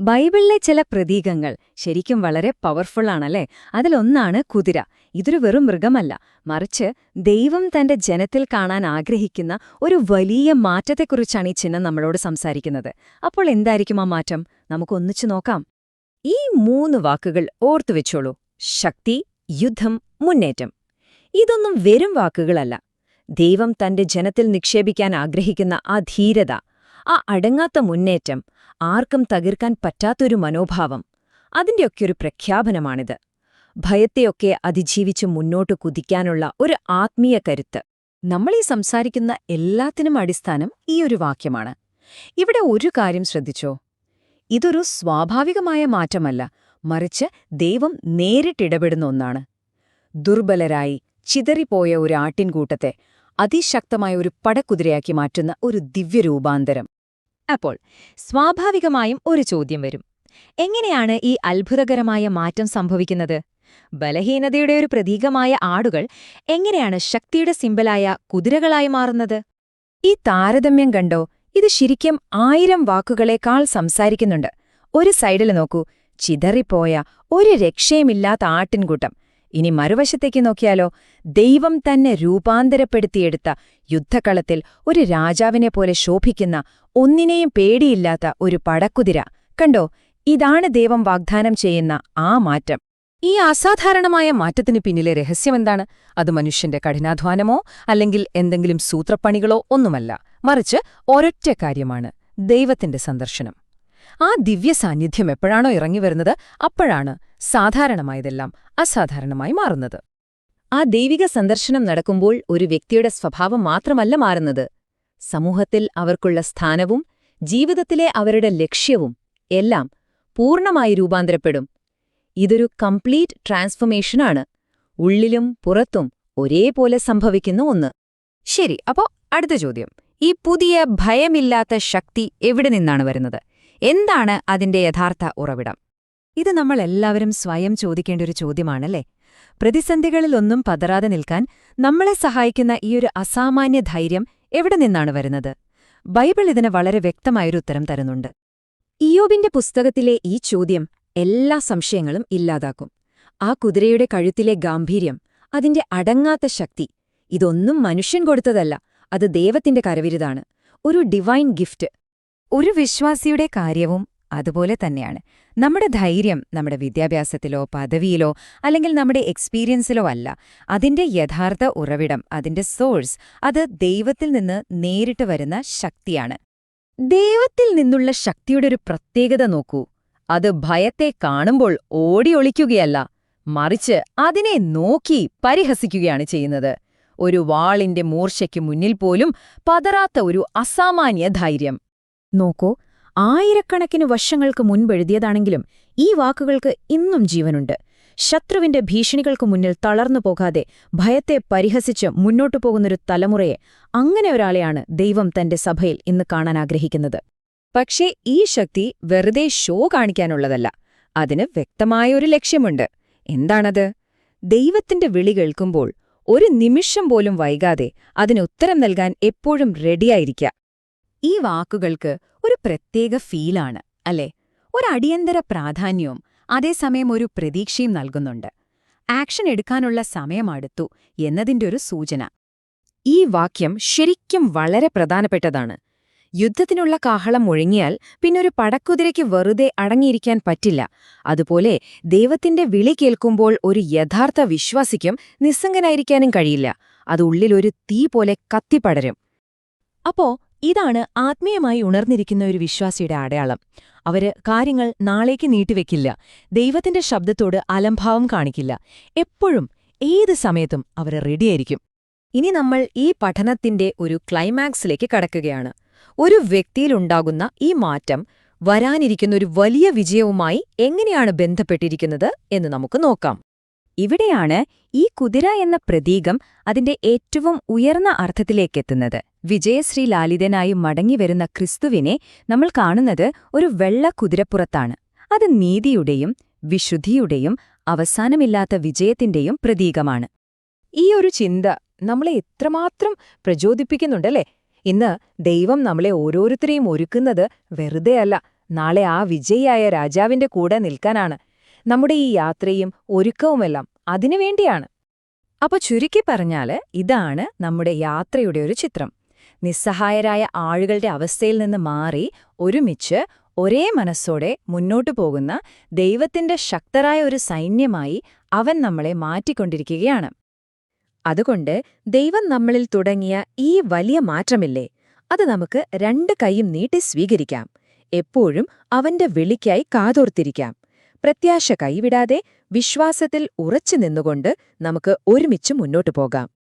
ബൈബിളിലെ ചില പ്രതീകങ്ങൾ ശരിക്കും വളരെ പവർഫുൾ ആണല്ലേ? അതിലൊന്നാണ് കുതിര. ഇതൊരു വെറും മൃഗമല്ല. മറിച്ച് ദൈവം തന്റെ ജനത്തിൽ കാണാൻ ആഗ്രഹിക്കുന്ന ഒരു വലിയ മാറ്റത്തെക്കുറിച്ചാണ് ഈ ചിഹ്നം നമ്മളോട് സംസാരിക്കുന്നത്. അപ്പോൾ എന്തായിരിക്കും ആ മാറ്റം? നമുക്കൊന്നിച്ചു നോക്കാം. ഈ മൂന്ന് വാക്കുകൾ ഓർത്തു വെച്ചോളൂ. ശക്തി യുദ്ധം മുന്നേറ്റം. ഇതൊന്നും വെറും വാക്കുകളല്ല. ദൈവം തന്റെ ജനത്തിൽ നിക്ഷേപിക്കാൻ ആഗ്രഹിക്കുന്ന ആ ധീരത ആ അടങ്ങാത്ത മുന്നേറ്റം ആർക്കും തകർക്കാൻ പറ്റാത്തൊരു മനോഭാവം. അതിന്റെയൊക്കെ ഒരു പ്രഖ്യാപനമാണിത്. ഭയത്തെയൊക്കെ അതിജീവിച്ച് മുന്നോട്ട് കുതിക്കാനുള്ള ഒരു ആത്മീയ കരുത്ത്. നമ്മളീ സംസാരിക്കുന്ന എല്ലാത്തിനും അടിസ്ഥാനം ഈ ഒരു വാക്യമാണ്. ഇവിടെ ഒരു കാര്യം ശ്രദ്ധിച്ചോ? ഇതൊരു സ്വാഭാവികമായ മാറ്റമല്ല. മറിച്ച് ദൈവം നേരിട്ടിടപെടുന്ന ഒന്നാണ്. ദുർബലരായി ചിതറിപ്പോയ ഒരു ആട്ടിൻകൂട്ടത്തെ അതിശക്തമായ ഒരു പടക്കുതിരയാക്കി മാറ്റുന്ന ഒരു ദിവ്യരൂപാന്തരം. അപ്പോൾ സ്വാഭാവികമായും ഒരു ചോദ്യം വരും. എങ്ങനെയാണ് ഈ അത്ഭുതകരമായ മാറ്റം സംഭവിക്കുന്നത്? ബലഹീനതയുടെ ഒരു പ്രതീകമായ ആടുകൾ എങ്ങനെയാണ് ശക്തിയുടെ സിമ്പലായ കുതിരകളായി മാറുന്നത്? ഈ താരതമ്യം കണ്ടോ? ഇത് ശരിക്കും ആയിരം വാക്കുകളേക്കാൾ സംസാരിക്കുന്നുണ്ട്. ഒരു സൈഡിൽ നോക്കൂ. ചിതറിപ്പോയ ഒരു രക്ഷയുമില്ലാത്ത ആട്ടിൻകൂട്ടം. ഇനി മറുവശത്തേക്ക് നോക്കിയാലോ ദൈവം തന്നെ രൂപാന്തരപ്പെടുത്തിയെടുത്ത യുദ്ധക്കളത്തിൽ ഒരു രാജാവിനെ പോലെ ശോഭിക്കുന്ന ഒന്നിനെയും പേടിയില്ലാത്ത ഒരു പടക്കുതിര. കണ്ടോ ഇതാണ് ദൈവം വാഗ്ദാനം ചെയ്യുന്ന ആ മാറ്റം. ഈ അസാധാരണമായ മാറ്റത്തിന് പിന്നിലെ രഹസ്യമെന്താണ് അത് മനുഷ്യന്റെ കഠിനാധ്വാനമോ അല്ലെങ്കിൽ എന്തെങ്കിലും സൂത്രപ്പണികളോ ഒന്നുമല്ല. മറിച്ച് ഒരൊറ്റ കാര്യമാണ് ദൈവത്തിന്റെ സന്ദർശനം. ആ ദിവ്യ സാന്നിധ്യം എപ്പോഴാണോ ഇറങ്ങി വരുന്നത് അപ്പോഴാണ് സാധാരണമായതെല്ലാം അസാധാരണമായി മാറുന്നത്. ആ ദൈവിക സന്ദർശനം നടക്കുമ്പോൾ ഒരു വ്യക്തിയുടെ സ്വഭാവം മാത്രമല്ല മാറുന്നത്. സമൂഹത്തിൽ അവർക്കുള്ള സ്ഥാനവും ജീവിതത്തിലെ അവരുടെ ലക്ഷ്യവും എല്ലാം പൂർണമായി രൂപാന്തരപ്പെടും. ഇതൊരു കംപ്ലീറ്റ് ട്രാൻസ്ഫോർമേഷനാണ്. ഉള്ളിലും പുറത്തും ഒരേപോലെ സംഭവിക്കുന്ന ഒന്ന്. ശരി അപ്പോ അടുത്ത ചോദ്യം. ഈ പുതിയ ഭയമില്ലാത്ത ശക്തി എവിടെ നിന്നാണ് വരുന്നത്? എന്താണ് അതിന്റെ യഥാർത്ഥ ഉറവിടം? ഇത് നമ്മൾ എല്ലാവരും സ്വയം ചോദിക്കേണ്ട ഒരു ചോദ്യമാണല്ലേ? പ്രതിസന്ധികളിലൊന്നും പതറാതെ നിൽക്കാൻ നമ്മളെ സഹായിക്കുന്ന ഈയൊരു അസാമാന്യ ധൈര്യം എവിടെ നിന്നാണ് വരുന്നത്? ബൈബിൾ ഇതിന് വളരെ വ്യക്തമായൊരു ഉത്തരം തരുന്നുണ്ട്. ഇയോബിന്റെ പുസ്തകത്തിലെ ഈ ചോദ്യം എല്ലാ സംശയങ്ങളും ഇല്ലാതാക്കും. ആ കുതിരയുടെ കഴുത്തിലെ ഗാംഭീര്യം അതിന്റെ അടങ്ങാത്ത ശക്തി ഇതൊന്നും മനുഷ്യൻ കൊടുത്തതല്ല അത് ദൈവത്തിന്റെ കരവിരുതാണ്. ഒരു ഡിവൈൻ ഗിഫ്റ്റ് ഒരു വിശ്വാസിയുടെ കാര്യവും അതുപോലെ തന്നെയാണ്. നമ്മുടെ ധൈര്യം നമ്മുടെ വിദ്യാഭ്യാസത്തിലോ പദവിയിലോ അല്ലെങ്കിൽ നമ്മുടെ എക്സ്പീരിയൻസിലോ അല്ല. അതിന്റെ യഥാർത്ഥ ഉറവിടം അതിന്റെ സോഴ്സ് അത് ദൈവത്തിൽ നിന്ന് നേരിട്ട് വരുന്ന ശക്തിയാണ്. ദൈവത്തിൽ നിന്നുള്ള ശക്തിയുടെ ഒരു പ്രത്യേകത നോക്കൂ. അത് ഭയത്തെ കാണുമ്പോൾ ഓടി ഒളിക്കുകയല്ല. മറിച്ച് അതിനെ നോക്കി പരിഹസിക്കുകയാണ് ചെയ്യുന്നത്. ഒരു വാളിന്റെ മൂർച്ചയ്ക്ക് മുന്നിൽ പോലും പതറാത്ത ഒരു അസാമാന്യ ധൈര്യം. നോക്കൂ ആയിരക്കണക്കിന് വർഷങ്ങൾക്ക് മുൻപെഴുതിയതാണെങ്കിലും ഈ വാക്കുകൾക്ക് ഇന്നും ജീവനുണ്ട്. ശത്രുവിന്റെ ഭീഷണികൾക്ക് മുന്നിൽ തളർന്നു പോകാതെ ഭയത്തെ പരിഹസിച്ച് മുന്നോട്ടു പോകുന്നൊരു തലമുറയെ അങ്ങനെ ഒരാളെയാണ് ദൈവം തന്റെ സഭയിൽ ഇന്ന് കാണാൻ ആഗ്രഹിക്കുന്നത്. പക്ഷേ ഈ ശക്തി വെറുതെ ഷോ കാണിക്കാനുള്ളതല്ല. അതിന് വ്യക്തമായൊരു ലക്ഷ്യമുണ്ട്. എന്താണത്? ദൈവത്തിന്റെ വിളി കേൾക്കുമ്പോൾ ഒരു നിമിഷം പോലും വൈകാതെ അതിന് ഉത്തരം നൽകാൻ എപ്പോഴും റെഡിയായിരിക്കുക ഈ വാക്കുകൾക്ക് ഒരു പ്രത്യേക ഫീലാണ് അല്ലേ? ഒരു അടിയന്തര പ്രാധാന്യവും അതേസമയം ഒരു പ്രതീക്ഷയും നൽകുന്നുണ്ട്. ആക്ഷൻ എടുക്കാനുള്ള സമയമടുത്തു എന്നതിന്റെ ഒരു സൂചന. ഈ വാക്യം ശരിക്കും വളരെ പ്രധാനപ്പെട്ടതാണ്. യുദ്ധത്തിനുള്ള കാഹളം മുഴങ്ങിയാൽ പിന്നൊരു പടക്കുതിരയ്ക്ക് വെറുതെ അടങ്ങിയിരിക്കാൻ പറ്റില്ല. അതുപോലെ ദൈവത്തിന്റെ വിളി കേൾക്കുമ്പോൾ ഒരു യഥാർത്ഥ വിശ്വാസിക്കും നിസ്സംഗനായിരിക്കാനും കഴിയില്ല. അത് ഉള്ളിലൊരു തീ പോലെ കത്തിപ്പടരും. അപ്പോ ഇതാണ് ആത്മീയമായി ഉണർന്നിരിക്കുന്ന ഒരു വിശ്വാസിയുടെ അടയാളം. അവർ കാര്യങ്ങൾ നാളേക്ക് നീട്ടിവെക്കില്ല. ദൈവത്തിന്റെ ശബ്ദത്തോട് അലംഭാവം കാണിക്കില്ല. എപ്പോഴും ഏത് സമയത്തും അവർ റെഡിയായിരിക്കും. ഇനി നമ്മൾ ഈ പഠനത്തിന്റെ ഒരു ക്ലൈമാക്സിലേക്ക് കടക്കുകയാണ്. ഒരു വ്യക്തിയിലുണ്ടാകുന്ന ഈ മാറ്റം വരാനിരിക്കുന്ന ഒരു വലിയ വിജയവുമായി എങ്ങനെയാണ് ബന്ധപ്പെട്ടിരിക്കുന്നത് എന്ന് നമുക്ക് നോക്കാം. ഇവിടെയാണ് ഈ കുതിര എന്ന പ്രതീകം അതിന്റെ ഏറ്റവും ഉയർന്ന അർത്ഥത്തിലേക്കെത്തുന്നത് വിജയശ്രീ ലാലിതനായി മടങ്ങിവരുന്ന ക്രിസ്തുവിനെ നമ്മൾ കാണുന്നത് ഒരു വെള്ള കുതിരപ്പുറത്താണ്. അത് നീതിയുടെയും വിശുദ്ധിയുടെയും അവസാനമില്ലാത്ത വിജയത്തിന്റെയും പ്രതീകമാണ്. ഈ ഒരു ചിന്ത നമ്മളെ എത്രമാത്രം പ്രചോദിപ്പിക്കുന്നുണ്ടല്ലേ? ഇന്ന് ദൈവം നമ്മളെ ഓരോരുത്തരെയും ഒരുക്കുന്നത് വെറുതെയല്ല. നാളെ ആ വിജയിയായ രാജാവിന്റെ കൂടെ നിൽക്കാനാണ്. നമ്മുടെ ഈ യാത്രയും ഒരുക്കവുമെല്ലാം അതിനുവേണ്ടിയാണ് അപ്പൊ ചുരുക്കി പറഞ്ഞാൽ ഇതാണ് നമ്മുടെ യാത്രയുടെ ഒരു ചിത്രം. നിസ്സഹായരായ ആളുകളുടെ അവസ്ഥയിൽ നിന്ന് മാറി ഒരുമിച്ച് ഒരേ മനസ്സോടെ മുന്നോട്ടു പോകുന്ന ദൈവത്തിന്റെ ശക്തരായ ഒരു സൈന്യമായി അവൻ നമ്മളെ മാറ്റിക്കൊണ്ടിരിക്കുകയാണ്. അതുകൊണ്ട് ദൈവം നമ്മളിൽ തുടങ്ങിയ ഈ വലിയ മാറ്റമില്ലേ? അത് നമുക്ക് രണ്ട് കൈയും നീട്ടി സ്വീകരിക്കാം. എപ്പോഴും അവന്റെ വിളിക്കായി കാതോർത്തിരിക്കാം. പ്രത്യാശ കൈവിടാതെ വിശ്വാസത്തിൽ ഉറച്ചു നിന്നുകൊണ്ട് നമുക്ക് ഒരുമിച്ച് മുന്നോട്ടു പോകാം.